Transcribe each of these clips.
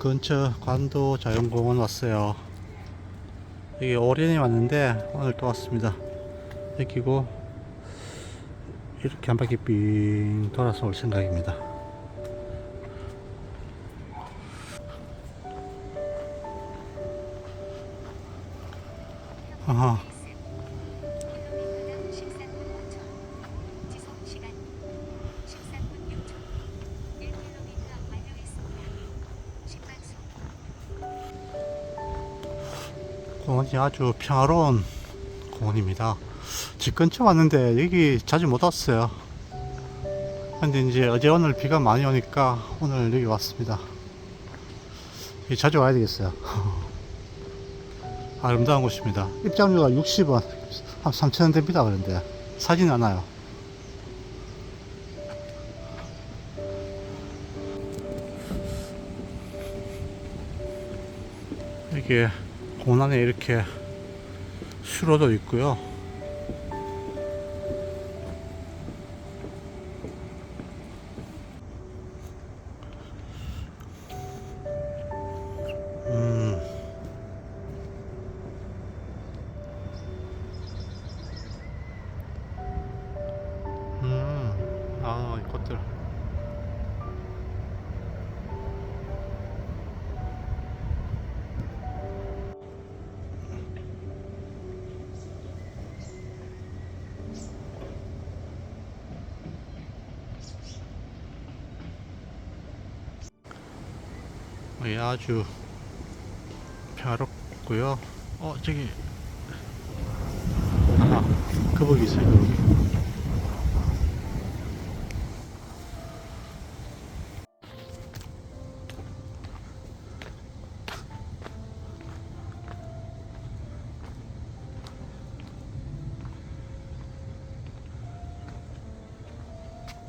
근처 관도 자연공원 왔어요. 여기 오랜에 왔는데 오늘 또 왔습니다. 여기고 이렇게 한 바퀴 삥 돌아서 올 생각입니다. 아하, 공원이 아주 평화로운 공원입니다. 집 근처 왔는데 여기 자주 못 왔어요. 근데 이제 어제 오늘 비가 많이 오니까 오늘 여기 왔습니다. 여기 자주 와야 되겠어요. 아름다운 곳입니다. 입장료가 60원, 한 3,000원 됩니다. 그런데 사진 안 와요. 이게 공원 안에 이렇게 수로도 있고요. 예, 아주 평화롭고요. 어, 저기 아, 거북이 있어요, 거북이.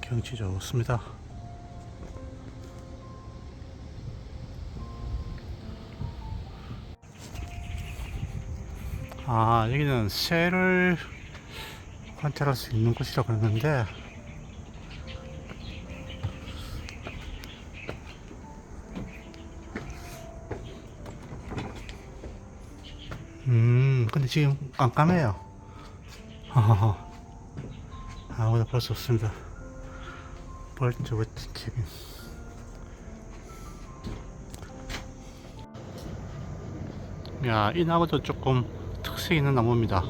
경치 좋습니다. 아, 여기는 새를 관찰할 수 있는 곳이라고 그러는데, 음, 근데 지금 깜깜해요. 아무도 볼 수 없습니다. 벌써 멋진 캐빈. 야, 이 나무도 조금 특색 있는 나무입니다.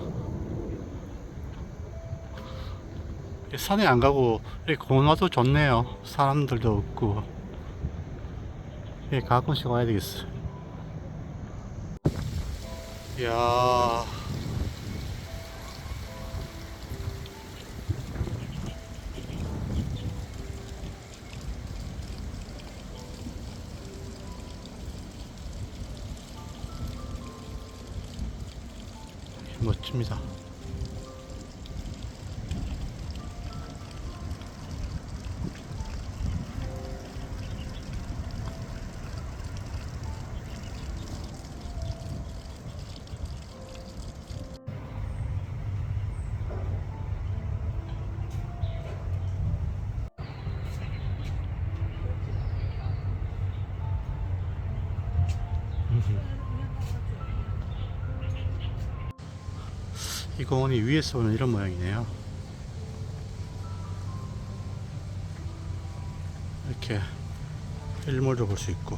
이 산에 안 가고 이 공원 와도 좋네요. 사람들도 없고. 예, 가끔씩 와야 되겠어. 이야. 멋집니다. 이 공원이 위에서 보면 이런 모양이네요. 이렇게 일몰도 볼 수 있고.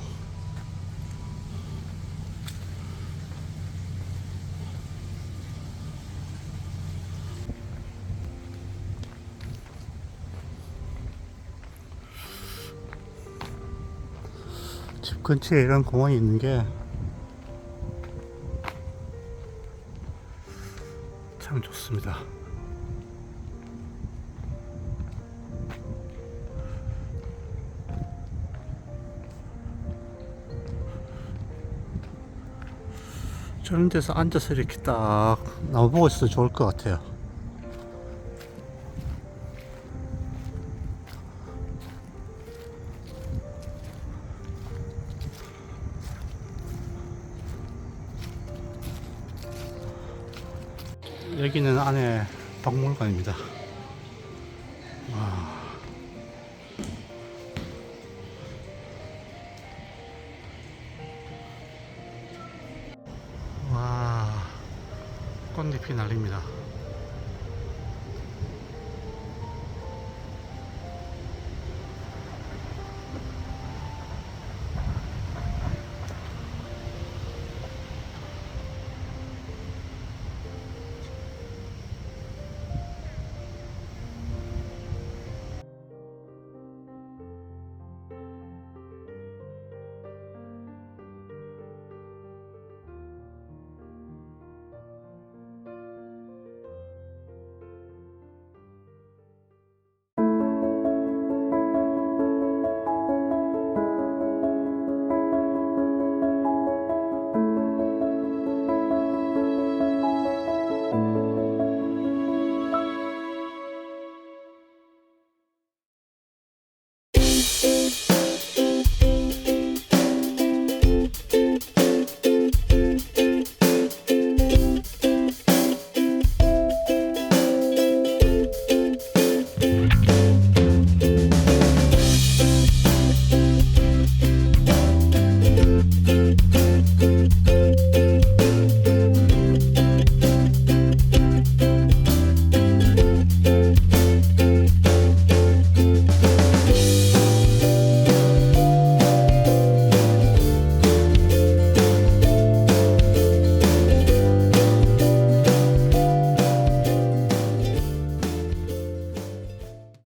집 근처에 이런 공원이 있는 게 참 좋습니다. 저런 데서 앉아서 이렇게 딱 나무 보고 있어도 좋을 것 같아요. 여기는 안에 박물관입니다. 와. 와, 꽃잎이 날립니다.